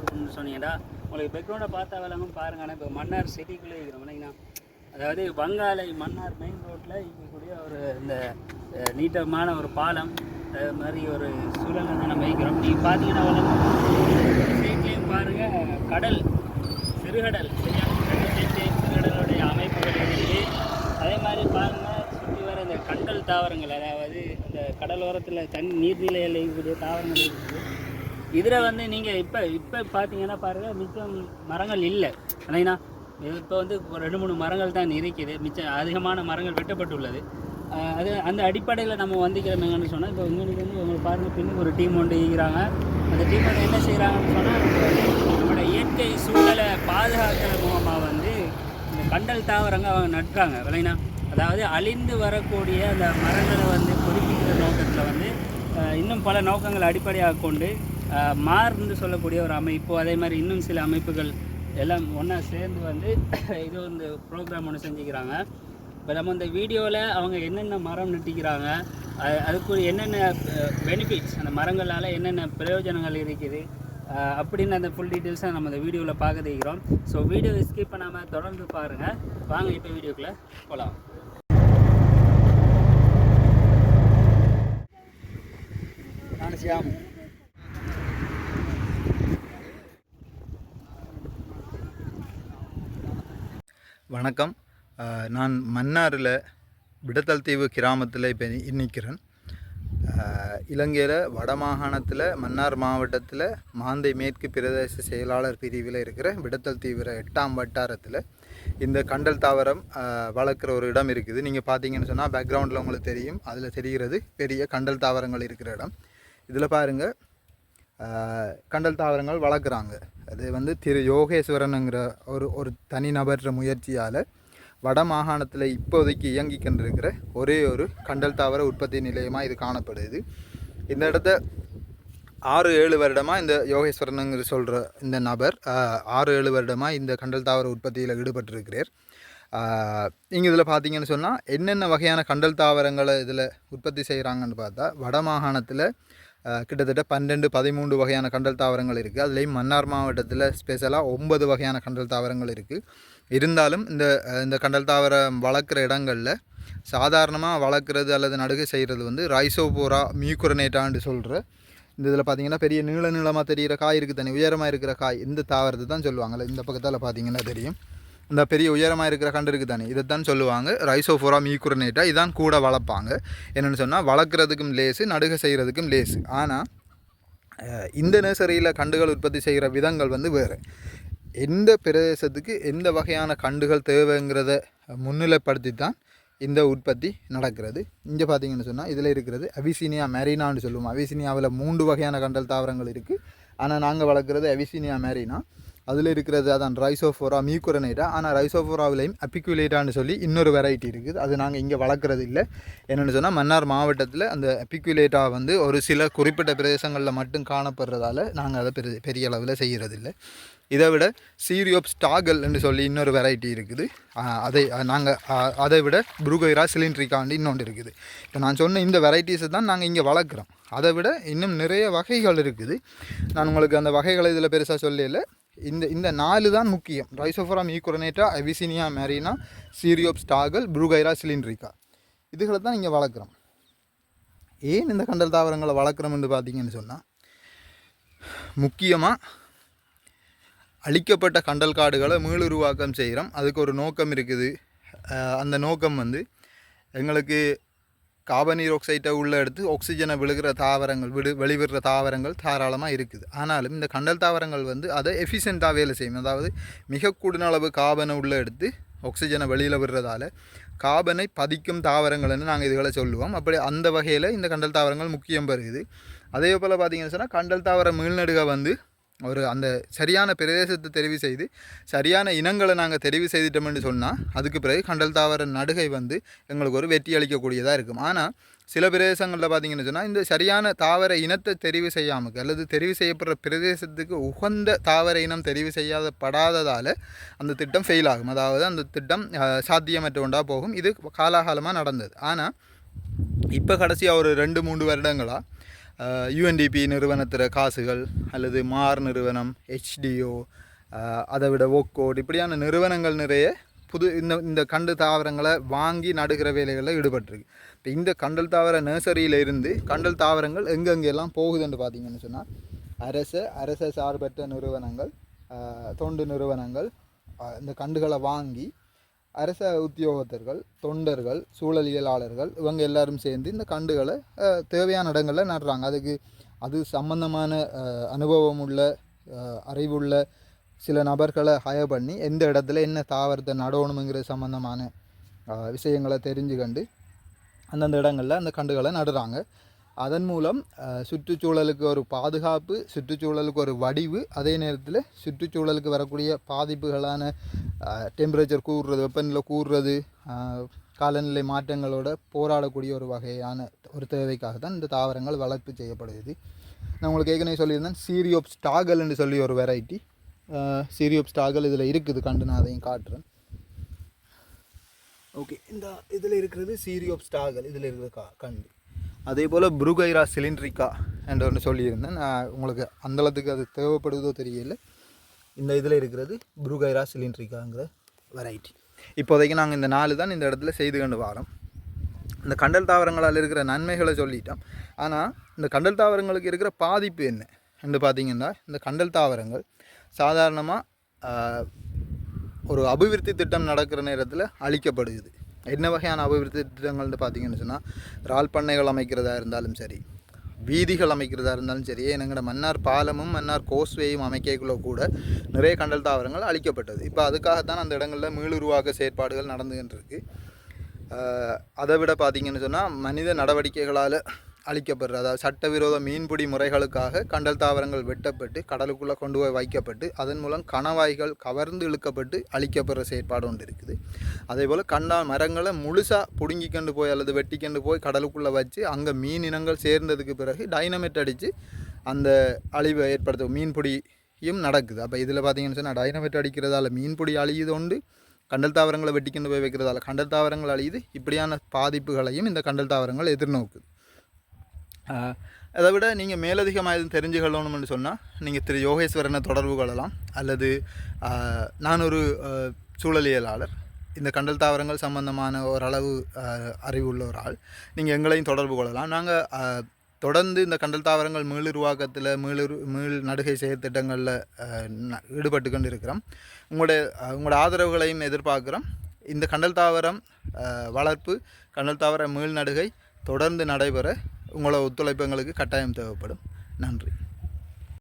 பார்க்கணும்னு சொன்னீங்கன்னா உங்களுக்கு பேக்ரவுண்டை பார்த்தா விளங்கும். பாருங்க ஆனால் இப்போ மன்னார் சிட்டிக்குள்ளே இருக்கிறோம் இல்லைங்கண்ணா அதாவது வங்காளை மன்னார் மெயின் ரோட்டில் இருக்கக்கூடிய ஒரு இந்த நீட்டமான ஒரு பாலம் அது மாதிரி ஒரு சூழலை தான் நம்ம வைக்கிறோம் நீங்கள் பார்த்தீங்கன்னா சைட்லேயும் பாருங்கள் கடல் சிறுகடல் சரியா சைட்லேயும் சிறுகடலுடைய அமைப்புகள் இருக்குது அதே மாதிரி பாருங்கள் சுற்றி வர இந்த கண்டல் தாவரங்கள் அதாவது இந்த கடலோரத்தில் தண்ணி நீர்நிலையில் இருக்கக்கூடிய தாவரங்கள் இருக்குது இதில் வந்து நீங்கள் இப்போ இப்போ பார்த்தீங்கன்னா பாருங்கள் மிச்சம் மரங்கள் இல்லை. இல்லைங்களா இப்போ வந்து ரெண்டு மூணு மரங்கள் தான் இருக்குது. மிச்சம் அதிகமான மரங்கள் வெட்டப்பட்டுள்ளது. அது அந்த அடிப்படையில் நம்ம வந்திக்கிறோம் சொன்னால் இப்போ உங்களுக்கு வந்து உங்களுக்கு பாருங்கள் பின்னுக்கு ஒரு டீம் ஒன்று இருக்கிறாங்க. அந்த டீம் வந்து என்ன செய்கிறாங்கன்னு சொன்னால் நம்மளோட இயற்கை சூழலை பாதுகாக்கிற மூலமாக வந்து இந்த கண்டல் தாவரங்க அவங்க நட்டுறாங்க. விளைனா அதாவது அழிந்து வரக்கூடிய அந்த மரங்களை வந்து புதுப்பிக்கிற நோக்கத்தில் வந்து இன்னும் பல நோக்கங்களை அடிப்படையாக கொண்டு மார்ந்து சொல்லக்கூடிய ஒரு அமைப்பு அதே மாதிரி இன்னும் சில அமைப்புகள் எல்லாம் ஒன்றா சேர்ந்து வந்து இது வந்து ப்ரோக்ராம் ஒன்று செஞ்சுக்கிறாங்க. இப்போ நம்ம இந்த வீடியோவில் அவங்க என்னென்ன மரம் நட்டிக்கிறாங்க அது- அதுக்குரிய என்னென்ன பெனிஃபிட்ஸ் அந்த மரங்களால் என்னென்ன பிரயோஜனங்கள் இருக்குது அப்படின்னு அந்த ஃபுல் டீட்டெயில்ஸை நம்ம இந்த வீடியோவில் பார்க்க தெரிகிறோம் ஸோ வீடியோ ஸ்கிப் பண்ணாமல் தொடர்ந்து பாருங்கள் வாங்க இப்போ வீடியோக்குள்ளே போகலாம் நான் வணக்கம். நான் மன்னாரில் விடத்தல் தீவு கிராமத்தில் இப்போ நிற்கிறேன். இலங்கையில் வடமாகாணத்தில் மன்னார் மாவட்டத்தில் மாந்தை மேற்கு பிரதேச செயலாளர் பிரிவில் இருக்கிற விடத்தல் தீவிர எட்டாம் வட்டாரத்தில் இந்த கண்டல் தாவரம் வளர்க்குற ஒரு இடம் இருக்குது. நீங்கள் பார்த்தீங்கன்னு சொன்னால் பேக்ரவுண்டில் உங்களுக்கு தெரியும். அதில் தெரிகிறது பெரிய கண்டல் தாவரங்கள் இருக்கிற இடம். இதில் பாருங்கள். கண்டல் தாவரங்கள் வளர்க்குறாங்க. அது வந்து திரு யோகேஸ்வரனுங்கிற ஒரு ஒரு தனிநபர்கிற முயற்சியால் வட மாகாணத்தில் இப்போதைக்கு இயங்கி கொண்டிருக்கிற ஒரே ஒரு கண்டல் தாவர உற்பத்தி நிலையமாக இது காணப்படுது. இந்த இடத்த ஆறு ஏழு வருடமாக இந்த யோகேஸ்வரனுங்கிற சொல்கிற இந்த நபர் ஆறு ஏழு வருடமாக இந்த கண்டல் தாவர உற்பத்தியில் ஈடுபட்டிருக்கிறார். இங்கே இதில் பார்த்தீங்கன்னு சொன்னால் என்னென்ன வகையான கண்டல் தாவரங்களை இதில் உற்பத்தி செய்கிறாங்கன்னு பார்த்தா வட மாகாணத்தில் கிட்டத்தட்ட பன்னெண்டு பதிமூன்று வகையான கண்டல் தாவரங்கள் இருக்குது அதுலேயும் மன்னார் மாவட்டத்தில் ஸ்பெஷலாக ஒன்பது வகையான கண்டல் தாவரங்கள் இருக்குது இருந்தாலும் இந்த இந்த கண்டல் தாவரம் வளர்க்குற இடங்களில் சாதாரணமாக வளர்க்குறது அல்லது நடுகை செய்கிறது வந்து ரைசோபோரா மியூக்குரனேட்டான்னு சொல்கிற இந்த இதில் பார்த்தீங்கன்னா பெரிய நீள நீளமாக தெரிகிற காய் இருக்குது தனி உயரமாக இருக்கிற காய் இந்த தாவரத்தை தான் சொல்லுவாங்கல்ல இந்த பக்கத்தில் பார்த்தீங்கன்னா தெரியும். இந்த பெரிய உயரமாக இருக்கிற கண்டு இருக்குது தானே? இதைத்தான் சொல்லுவாங்க. ரைசோஃபோரா மீக்குரனேட்டா இதான் கூட வளர்ப்பாங்க. என்னென்னு சொன்னால் வளர்க்குறதுக்கும் லேஸு நடுகை செய்கிறதுக்கும் லேஸு ஆனால் இந்த நர்சரியில் கண்டுகள் உற்பத்தி செய்கிற விதங்கள் வந்து வேறு. எந்த பிரதேசத்துக்கு எந்த வகையான கண்டுகள் தேவைங்கிறத முன்னிலைப்படுத்தி தான் இந்த உற்பத்தி நடக்கிறது. இங்கே பார்த்தீங்கன்னு சொன்னால் இதில் இருக்கிறது அவிசீனியா மெரினான்னு சொல்லுவோம். அவிசீனியாவில் மூன்று வகையான கண்டல் தாவரங்கள் இருக்குது ஆனால் நாங்கள் வளர்க்குறது அவிசீனியா மெரினா. அதில் இருக்கிறது அதான் ரைசோஃபோரா மியூக்குரனேட்டா ஆனால் ரைசோஃபோராவிலையும் அப்பிக்குலேட்டான்னு சொல்லி இன்னொரு வெரைட்டி இருக்குது. அது நாங்கள் இங்கே வளர்க்குறது இல்லை. என்னென்னு சொன்னால் மன்னார் மாவட்டத்தில் அந்த அப்பிக்குலேட்டா வந்து ஒரு சில குறிப்பிட்ட பிரதேசங்களில் மட்டும் காணப்படுறதால நாங்கள் அதை பெரிய பெரிய அளவில் செய்கிறதில்ல இதை விட சீரியோப் ஸ்டாகல் என்று சொல்லி இன்னொரு வெரைட்டி இருக்குது. அதை நாங்கள் அதை விட புருகைரா சிலிண்ட்ரிக்காண்டு இன்னொன்று இருக்குது. இப்போ நான் சொன்ன இந்த வெரைட்டிஸை தான் நாங்கள் இங்கே வளர்க்குறோம். அதை விட இன்னும் நிறைய வகைகள் இருக்குது. நான் உங்களுக்கு அந்த வகைகளை இதில் பெருசாக சொல்லல. இந்த இந்த நாலு தான் முக்கியம். ரைசோஃபராம் ஈக்குரனேட்டா அவிசினியா மேரினா சீரியோப் ஸ்டாகல் புருகைரா சிலிண்ட்ரிக்கா இதுகளை தான் இங்கே வளர்க்குறோம். ஏன் இந்த கண்டல் தாவரங்களை வளர்க்குறோம்னு பார்த்தீங்கன்னு சொன்னால் முக்கியமாக அழிக்கப்பட்ட கண்டல் காடுகளை மீளுருவாக்கம் செய்கிறோம். அதுக்கு ஒரு நோக்கம் இருக்குது. அந்த நோக்கம் வந்து எங்களுக்கு காபனீர் ஆக்சைட்டை உள்ளே எடுத்து ஆக்சிஜனை விழுகிற தாவரங்கள் விடு வெளிவிடுற தாவரங்கள் தாராளமாக இருக்குது. ஆனாலும் இந்த கண்டல் தாவரங்கள் வந்து அதை எஃபிஷியண்ட்டாக வேலை செய்யும். அதாவது மிக கூடின அளவு காபனை உள்ளே எடுத்து ஆக்சிஜனை வெளியில் விடுறதால காபனை பதிக்கும் தாவரங்கள்னு நாங்கள் இதுகளை சொல்லுவோம். அப்படி அந்த வகையில் இந்த கண்டல் தாவரங்கள் முக்கியம் பெறுகுது அதே போல் பார்த்தீங்கன்னு சொன்னால் கண்டல் தாவர மீள்நடுக வந்து ஒரு அந்த சரியான பிரதேசத்தை தெரிவு செய்து சரியான இனங்களை நாங்கள் தெரிவு செய்துட்டோம்னு சொன்னால் அதுக்கு பிறகு கண்டல் தாவர நடுகை வந்து எங்களுக்கு ஒரு வெற்றி அளிக்கக்கூடியதாக இருக்கும். ஆனால் சில பிரதேசங்களில் பார்த்தீங்கன்னு சொன்னால் இந்த சரியான தாவர இனத்தை தெரிவு செய்யாமல் அல்லது தெரிவு செய்யப்படுற பிரதேசத்துக்கு உகந்த தாவர இனம் தெரிவு செய்யாத படாததால் அந்த திட்டம் ஃபெயில் ஆகும். அதாவது அந்த திட்டம் சாத்தியமற்ற உண்டாக போகும். இது காலாகாலமாக நடந்தது. ஆனால் இப்போ கடைசியாக ஒரு ரெண்டு மூன்று வருடங்களாக யூஎன்டிபி நிறுவனத்தில் காசுகள் அல்லது மார் நிறுவனம் ஹெச்டிஓ அதை விட ஓக்கோட் இப்படியான நிறுவனங்கள் நிறைய புது இந்த இந்த கண்டு தாவரங்களை வாங்கி நடுகிற வேலைகளில் ஈடுபட்டிருக்கு. இப்போ இந்த கண்டல் தாவர நர்சரியில் இருந்து கண்டல் தாவரங்கள் எங்கெங்கெல்லாம் போகுதுன்னு பார்த்தீங்கன்னு சொன்னால் அரச அரச சார்பற்ற நிறுவனங்கள் தொண்டு நிறுவனங்கள் இந்த கண்டுகளை வாங்கி அரச உத்தியோகத்தர்கள் தொண்டர்கள் சூழலியலாளர்கள் இவங்க எல்லாரும் சேர்ந்து இந்த கண்டுகளை தேவையான இடங்களில் நடுறாங்க. அதுக்கு அது சம்பந்தமான அனுபவம் உள்ள அறிவுள்ள சில நபர்களை ஹயர் பண்ணி எந்த இடத்துல என்ன தாவரத்தை நடணுங்கிற சம்பந்தமான ஆஹ், விஷயங்களை தெரிஞ்சுக்கண்டு அந்தந்த இடங்களில் அந்த கண்டுகளை நடுறாங்க. அதன் மூலம் சுற்றுச்சூழலுக்கு ஒரு பாதுகாப்பு சுற்றுச்சூழலுக்கு ஒரு வடிவு அதே நேரத்தில் சுற்றுச்சூழலுக்கு வரக்கூடிய பாதிப்புகளான டெம்பரேச்சர் கூறுறது வெப்பநிலை கூறுறது காலநிலை மாற்றங்களோட போராடக்கூடிய ஒரு வகையான ஒரு தேவைக்காக தான் இந்த தாவரங்கள் வளர்ப்பு செய்யப்படுது நான் உங்களுக்கு ஏற்கனவே சொல்லியிருந்தேன் சீரியோப் ஸ்டாகல்னு சொல்லி ஒரு வெரைட்டி சீரியோப் ஸ்டாகல் இதில் இருக்குது கண்டு நான் அதையும் காட்டுறேன். ஓகே இந்த இதில் இருக்கிறது சீரியோப் ஸ்டாகல் இதில் இருக்கிற கா கண்டு. அதே போல் புருகைரா சிலிண்ட்ரிக்கா என்று ஒன்று சொல்லியிருந்தேன். நான் உங்களுக்கு அந்தளத்துக்கு அது தேவைப்படுதோ தெரியல. இந்த இதில் இருக்கிறது புருகைரா சிலிண்ட்ரிக்காங்கிற வெரைட்டி இப்போதைக்கு நாங்கள் இந்த நாலு தான் இந்த இடத்துல செய்து கொண்டு வரோம். இந்த கண்டல் தாவரங்களால் இருக்கிற நன்மைகளை சொல்லிட்டோம். ஆனால் இந்த கண்டல் தாவரங்களுக்கு இருக்கிற பாதிப்பு என்ன? என்று பார்த்தீங்கன்னா இந்த கண்டல் தாவரங்கள் சாதாரணமாக ஒரு அபிவிருத்தி திட்டம் நடக்கிற நேரத்தில் அழிக்கப்படுது என்ன வகையான அபிவிருத்தி திட்டங்கள்னு பார்த்தீங்கன்னு சொன்னால் இறால் பண்ணைகள் அமைக்கிறதா இருந்தாலும் சரி வீதிகள் அமைக்கிறதா இருந்தாலும் சரி எங்கட மன்னார் பாலமும் மன்னார் கோஸ்வேயும் அமைக்கக்குள்ள கூட நிறைய கண்டல் தாவரங்கள் அழிக்கப்பட்டது. இப்போ அதுக்காகத்தான் அந்த இடங்களில் மீளுருவாக்க செயற்பாடுகள் நடந்துகிட்டு இருக்குது அதை விட பார்த்தீங்கன்னு சொன்னால் மனித நடவடிக்கைகளால் அழிக்கப்படுற அதாவது சட்டவிரோத மீன்பிடி முறைகளுக்காக கண்டல் தாவரங்கள் வெட்டப்பட்டு கடலுக்குள்ளே கொண்டு போய் வைக்கப்பட்டு அதன் மூலம் கணவாய்கள் கவர்ந்து இழுக்கப்பட்டு அழிக்கப்படுற செயற்பாடு ஒன்று இருக்குது. அதே போல் கண்டா மரங்களை முழுசாக பிடுங்கி கொண்டு போய் அல்லது வெட்டி கொண்டு போய் கடலுக்குள்ளே வச்சு அங்கே மீன் இனங்கள் சேர்ந்ததுக்கு பிறகு டைனமேட் அடித்து அந்த அழிவை ஏற்படுத்தும் மீன்பிடியும் நடக்குது. அப்போ இதில் பார்த்தீங்கன்னு சொன்னால் டைனமேட் அடிக்கிறதால மீன்பிடி அழியுது உண்டு கண்டல் தாவரங்களை வெட்டிக்கொண்டு போய் வைக்கிறதால கண்டல் தாவரங்கள் அழியுது. இப்படியான பாதிப்புகளையும் இந்த கண்டல் தாவரங்கள் எதிர்நோக்குது. அதை விட நீங்கள் மேலதிகமாக எதுவும் தெரிஞ்சுக்கணும்னு சொன்னால் நீங்கள் திரு. யோகேஸ்வரனை தொடர்பு கொள்ளலாம். அல்லது நான் ஒரு சூழலியலாளர் இந்த கண்டல் தாவரங்கள் சம்பந்தமான ஓரளவு அறிவு உள்ள ஒரு ஆள். நீங்கள் எங்களையும் தொடர்பு கொள்ளலாம். நாங்கள் தொடர்ந்து இந்த கண்டல் தாவரங்கள் மீளுருவாக்கத்தில் மீளுரு மீள் நடுகை செயற்திட்டங்களில் ஈடுபட்டு கொண்டு இருக்கிறோம் உங்களுடைய உங்களோட ஆதரவுகளையும் எதிர்பார்க்குறோம். இந்த கண்டல் தாவரம் வளர்ப்பு கண்டல் தாவர மீள் நடுகை தொடர்ந்து நடைபெற உங்களோட ஒத்துழைப்பு எங்களுக்கு கட்டாயம் தேவைப்படும். நன்றி.